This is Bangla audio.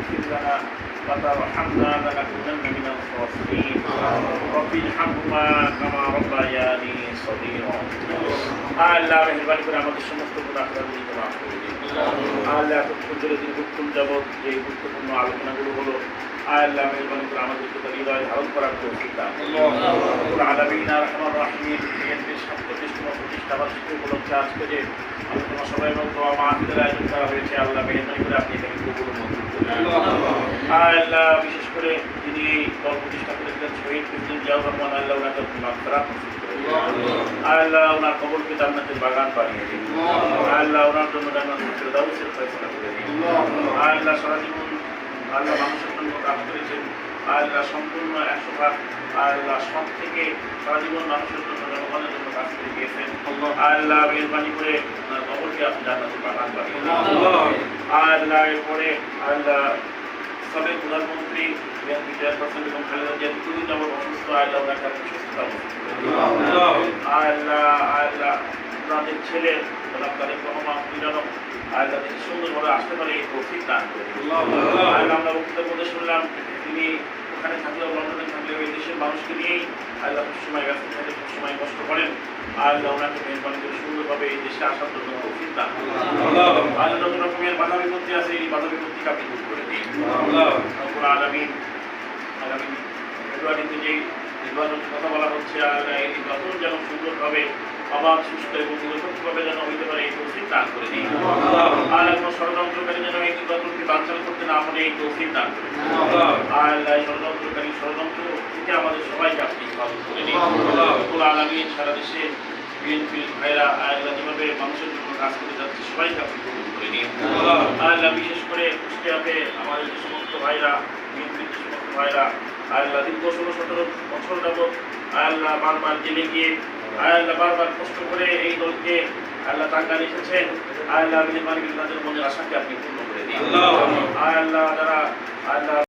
تغفر لنا وترحمنا لنكونن من الخاسرين رب ارحمهما كما ربياني صغيرا আল্লাহ মেহরবানি করে আমাদের সমস্ত গুণাগুলিকে মাফ করে দিন আল্লাহ এতক্ষণ ধরে দীর্ঘক্ষণ যাবৎ যে গুরুত্বপূর্ণ আলোচনাগুলো হলো আল্লাহ মেহরবানি করে আমাদেরকে তার হৃদয় ধারণ করার তৌফিক দান আলামিন আর রহমান রাহিম বিএনপির সাতচল্লিশতম প্রতিষ্ঠা বার্ষিকী উপলক্ষে আজকে যে আলোচনা সবাই এবং দোয়া মাহফিলের আয়োজন করা হয়েছে আল্লাহ মেহরবানি করে আপনি এখানে কবুল ও মঞ্জুর করুন আল্লাহ বিশেষ করে যিনি এই দল প্রতিষ্ঠা করেছিলেন শহীদ প্রেসিডেন্ট জিয়াউর রহমান আল্লাহ ওনাকে দিন। আল্লাহ ওনার কবরকে জান্নাতের বাগান বানিয়ে দিন। আল্লাহ ওনার জন্য জান্নাতের ফেরদাউসের ফয়সালা করে দিন। আল্লাহ সারা জীবন আল্লাহ মানুষের জন্য কাজ করেছেন। আল্লাহ সম্পূর্ণ একশো ভাগ আল্লাহ সব থেকে সারা জীবন মানুষের জন্য জনগণের জন্য কাজ করে গিয়েছেন আল্লাহ মেহরবানি করে ওনার কবরকে আপনি জান্নাতের বাগান বানিয়ে আল্লাহ এরপরে আল্লাহ সাবেক প্রধানমন্ত্রী বিএনপি চেয়ারপারসন এবং খালেদা জিয়া দীর্ঘদিন যাবৎ অসুস্থ, আল্লাহ আপনি সুস্থতা আল্লাহ আল্লাহ ওনাদের ছেলে তারেক রহমান মিলানো আল্লাহ সুন্দরভাবে আসতে পারে, এই তৌফিক আমরা বক্তব্যের মধ্যে শুনলাম, তিনি ওখানে থাকলেও, লন্ডনে থাকলেও এই দেশের মানুষকে নিয়েই আল্লাহ সবসময় ব্যস্ত থাকে সবসময় কষ্ট করেন। আল্লাহ ওনাকে মেহরবানি করে সুন্দরভাবে এই দেশে আসার জন্য তৌফিক আল্লাহ যত রকমের বাধা বিপত্তি আছে এই বাধা বিপত্তিকে আপনি দূর করে দিন রব্বুল আলামিন আগামী ফেব্রুয়ারিতে যেই নির্বাচনের কথা বলা হচ্ছে আর এই নির্বাচন যেন সুন্দরভাবে অবাধ সুস্থ এবং নিরপেক্ষভাবে যেন হইতে পারে এই তৌফিক দান করে দিন। আর কোনো ষড়যন্ত্রকারী যেন এই নির্বাচনকে বাঞ্চাল করতে না পারে এই তৌফিক দান করে আর এই ষড়যন্ত্রকারী ষড়যন্ত্র থেকে আমাদের সবাইকে আপনি হেফাজত করে দিন। আলামিন সারা দেশে বিএনপির ভাইরা আল্লাহ যেভাবে মানুষের জন্য কাজ করে যাচ্ছে সবাইকে আপনি কবুল করে নিন আল্লাহ বিশেষ করে কুষ্টিয়াতে আমাদের যে সমস্ত ভাইরা বিএনপির যে সমস্ত ভাইরা আল্লাহ দীর্ঘ ষোলো সতেরো বছর যাবৎ আল্লাহ বারবার জেলে গিয়ে আল্লাহ বারবার কষ্ট করে এই দলকে আল্লাহ টাকা রেখেছেন। আল্লাহ করে তাদের মনের আশাকে আপনি পূর্ণ করে দিন। আল্লাহ যারা আল্লাহ